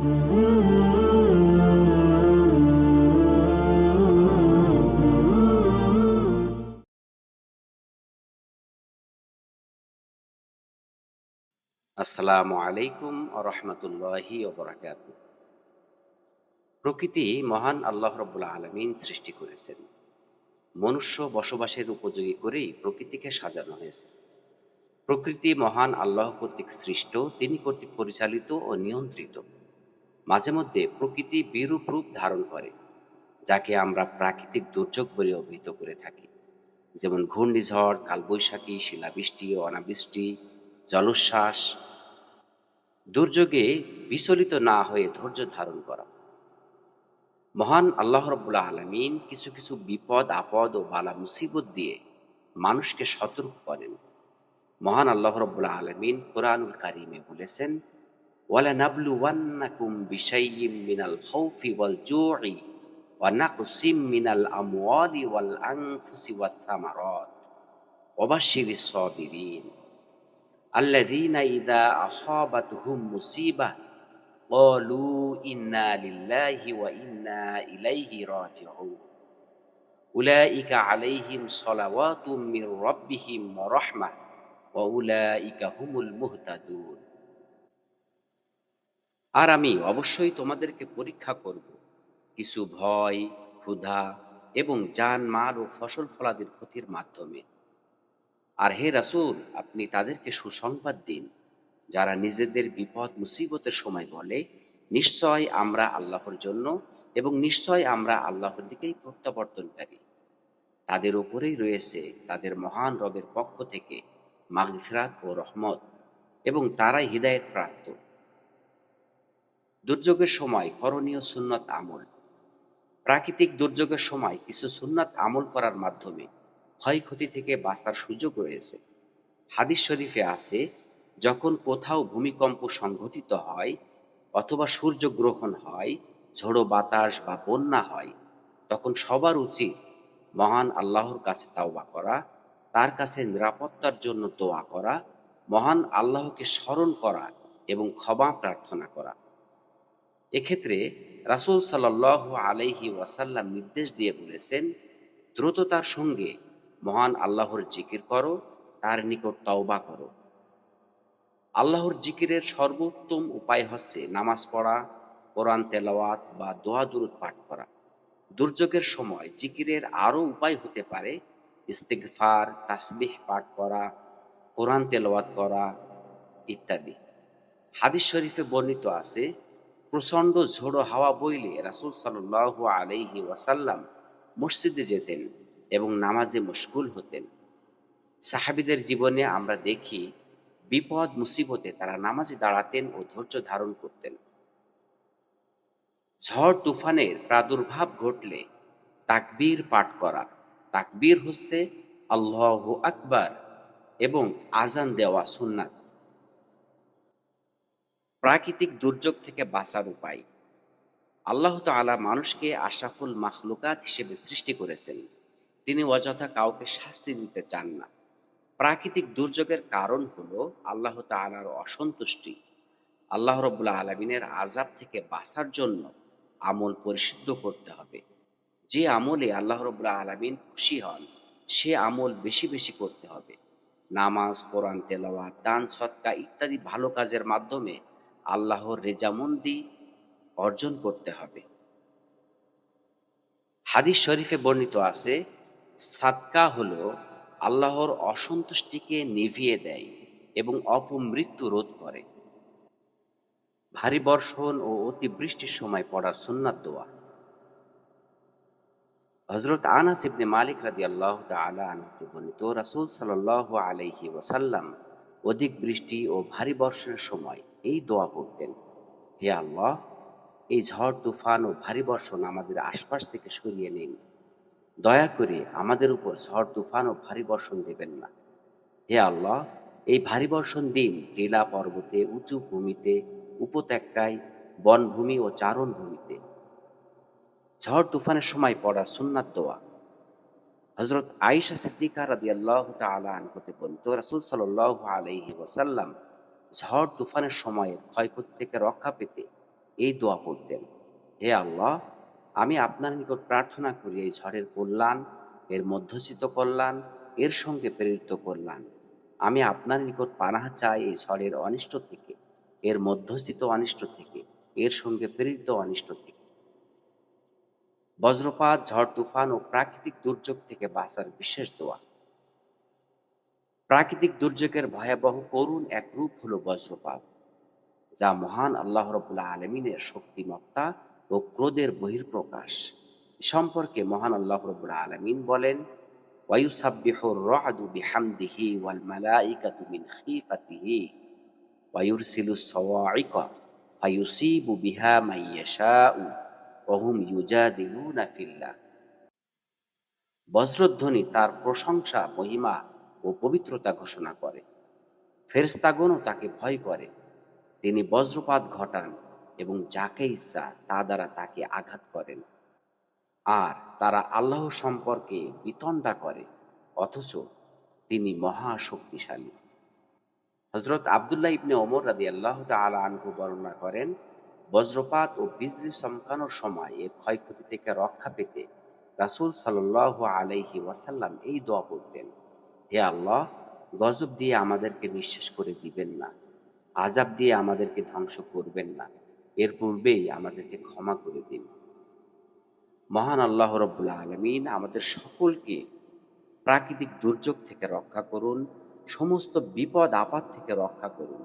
আসসালামু আলাইকুম রহমতুল্লাহি ওবরাকাত প্রকৃতি মহান আল্লাহ রব্বুল্লা আলমিন সৃষ্টি করেছেন। মনুষ্য বসবাসের উপযোগী করেই প্রকৃতিকে সাজানো হয়েছে। প্রকৃতি মহান আল্লাহ কর্তৃক সৃষ্ট, তিনি কর্তৃক পরিচালিত ও নিয়ন্ত্রিত। মাঝে মধ্যে প্রকৃতি বিরূপ রূপ ধারণ করে, যাকে আমরা প্রাকৃতিক দুর্যোগ বলে অভিহিত করে থাকি। যেমন ঘূর্ণিঝড়, কালবৈশাখী, শিলাবৃষ্টি, অনাবৃষ্টি, জলোচ্ছ্বাস। দুর্যোগে বিচলিত না হয়ে ধৈর্য ধারণ করা। মহান আল্লাহ রব্বুল্লাহ আলমিন কিছু কিছু বিপদ, আপদ ও বালা মুসিবত দিয়ে মানুষকে সতর্ক করেন। মহান আল্লাহ রব্বুল্লাহ আলমিন কোরআনুল কারিমে বলেছেন ولنبلونكم بشيء من الخوف والجوع ونقص من الأموال والأنفس والثمرات. وبشر الصابرين الذين إذا أصابتهم مصيبة قالوا إنا لله وإنا إليه راجعون. أولئك عليهم صلوات من ربهم ورحمة وأولئك هم المهتدون. আর আমি অবশ্যই তোমাদেরকে পরীক্ষা করব। কিছু ভয়, ক্ষুধা এবং জান মাল ও ফসল ফলাদের ক্ষতির মাধ্যমে। আর হে রাসুল, আপনি তাদেরকে সুসংবাদ দিন, যারা নিজেদের বিপদ, মুসিবতের সময় বলে, নিশ্চয় আমরা আল্লাহর জন্য এবং নিশ্চয় আমরা আল্লাহর দিকেই প্রত্যাবর্তনকারী। তাদের ওপরেই রয়েছে তাদের মহান রবের পক্ষ থেকে মাগফিরাত ও রহমত এবং তারাই হৃদায়ত প্রাপ্ত দুর্যোগের সময় করণীয় সুন্নত আমল। প্রাকৃতিক দুর্যোগের সময় কিছু সুন্নাত আমল করার মাধ্যমে ক্ষয়ক্ষতি থেকে বাঁচার সুযোগ রয়েছে। হাদিস শরীফে আছে, যখন কোথাও ভূমিকম্প সংঘটিত হয় অথবা সূর্যগ্রহণ হয়, ঝোড়ো বাতাস বা বন্যা হয়, তখন সবার উচিত মহান আল্লাহর কাছে তাওবা করা, তার কাছে নিরাপত্তার জন্য দোয়া করা, মহান আল্লাহকে স্মরণ করা এবং ক্ষমা প্রার্থনা করা। এক্ষেত্রে রাসুল সাল্লাহ আলাইহি ওয়াসাল্লাম নির্দেশ দিয়ে বলেছেন দ্রুততার সঙ্গে মহান আল্লাহর জিকির করো, তার নিকট তওবা করো। আল্লাহর জিকিরের সর্বোত্তম উপায় হচ্ছে নামাজ পড়া, কোরআন তেলাওয়াত বা দোয়া দুরুদ পাঠ করা। দুর্যোগের সময় জিকিরের আরও উপায় হতে পারে, ইস্তিগফার, তাসবিহ পাঠ করা, কোরআন তেলাওয়াত করা ইত্যাদি। হাদিস শরীফে বর্ণিত আছে প্রচণ্ড ঝোড়ো হাওয়া বইলে রাসুল সাল্লাহ আলাইহি ওয়াসাল্লাম মসজিদে যেতেন এবং নামাজে মশগুল হতেন। সাহাবিদের জীবনে আমরা দেখি বিপদ, মুসিবতে তারা নামাজে দাঁড়াতেন ও ধৈর্য ধারণ করতেন। ঝড়, তুফানের প্রাদুর্ভাব ঘটলে তাকবীর পাঠ করা, তাকবীর হচ্ছে আল্লাহ আকবার এবং আজান দেওয়া সুন্নাত। প্রাকৃতিক দুর্যোগ থেকে বাঁচার উপায়। আল্লাহ তালা মানুষকে আশরাফুল মাখলুকাত হিসেবে সৃষ্টি করেছেন। তিনি অযথা কাউকে শাস্তি দিতে চান না। প্রাকৃতিক দুর্যোগের কারণ হলো আল্লাহ তালার অসন্তুষ্টি। আল্লাহ রবুল্লা আলমিনের আজাব থেকে বাঁচার জন্য আমল পরিশুদ্ধ করতে হবে। যে আমলে আল্লাহ রবুল্লা আলমিন খুশি হন, সে আমল বেশি বেশি করতে হবে। নামাজ, কোরআন, তেলাওয়াত, দান, সৎকা ইত্যাদি ভালো কাজের মাধ্যমে আল্লাহর রেজামন্দি অর্জন করতে হবে। হাদিস শরীফে বর্ণিত আছে, সাদকা হলো আল্লাহর অসন্তুষ্টিকে নিভিয়ে দেয় এবং অপমৃত্যু রোধ করে। ভারী বর্ষণ ও অতিবৃষ্টির সময় পড়ার সুন্নাত দোয়া। হজরত আনাস ইবনে মালিক রাদি আল্লাহ তালা আনহতে বর্ণিত রাসুল সাল্লাহ আলাইহি ওয়াসাল্লাম অধিক বৃষ্টি ও ভারী বর্ষণের সময় এই দোয়া পড়তেন হে আল্লাহ, এই ঝড়, তুফান ও ভারী বর্ষণ আমাদের আশপাশ থেকে সরিয়ে নিন। দয়া করে আমাদের উপর ঝড়, তুফান ও ভারী বর্ষণ দেবেন না। হে আল্লাহ, এই ভারী বর্ষণ দিন টিলা পর্বতে, উঁচু ভূমিতে, উপত্যকায়, বনভূমি ও চারণ ভূমিতে ঝড়, তুফানের সময় পড়া সুন্নাত দোয়া। হজরত আইসা সিদ্দিকা রাদি আল্লাহ তালা হতে বলতো, রাসুল সাল্লাহ আলহি ওসাল্লাম ঝড় তুফানের সময়ের ক্ষয়ক্ষতি থেকে রক্ষা পেতে এই দোয়া পড়তেন হে আল্লাহ, আমি আপনার নিকট প্রার্থনা করি এই ঝড়ের কল্যাণ, এর মধ্যচিত কল্যাণ, এর সঙ্গে প্রেরিত কল্যাণ। আমি আপনার নিকট পানাহ চাই এই ঝড়ের অনিষ্ট থেকে, এর মধ্যস্থিত অনিষ্ট থেকে, এর সঙ্গে প্রেরিত অনিষ্ট থেকে। বজ্রপাত ঝড় তুফান ও প্রাকৃতিক দুর্যোগ থেকে বাঁচার বিশেষ দোয়া প্রাকৃতিক দুর্যোগের ভয়াবহ করুণ এক রূপ হলো বজ্রপাত যা মহান আল্লাহ রবুল্লা আলমিনের শক্তিমত্তা ও ক্রোধের বহির্প্রকাশ এ সম্পর্কে মহান আল্লাহ রবুল্লা আলমিন বলেন ويسبح الرعد بحمده والملائكة من خيفته ويرسل الصواعق فيصيب بها من يشاء অহুম ইউজাদিলুনা ফিল্লাহ। বজ্রধ্বনি তার প্রশংসা, মহিমা ও পবিত্রতা ঘোষণা করে। ফেরস্তাগণও তাকে ভয় করে। তিনি বজ্রপাত ঘটান এবং যাকে ইচ্ছা তা দ্বারা তাকে আঘাত করেন। আর তারা আল্লাহ সম্পর্কে বিতণ্ডা করে, অথচ তিনি মহাশক্তিশালী। হজরত আবদুল্লাহ ইবনে ওমর রাদি আল্লাহ তালা আনহু বর্ণনা করেন বজ্রপাত ও বিজলি চমকানোর সময় এর ক্ষয়ক্ষতি থেকে রক্ষা পেতে রাসূল সাল্লাহ আলাইহি ওয়াসাল্লাম এই দোয়া পড়তেন, হে আল্লাহ, গজব দিয়ে আমাদেরকে নিঃশেষ করে দিবেন না আজাব দিয়ে আমাদেরকে ধ্বংস করবেন না, এর পূর্বেই আমাদেরকে ক্ষমা করে দিন। মহান আল্লাহ রব্বুল্লা আলমিন আমাদের সকলকে প্রাকৃতিক দুর্যোগ থেকে রক্ষা করুন, সমস্ত বিপদ, আপদ থেকে রক্ষা করুন।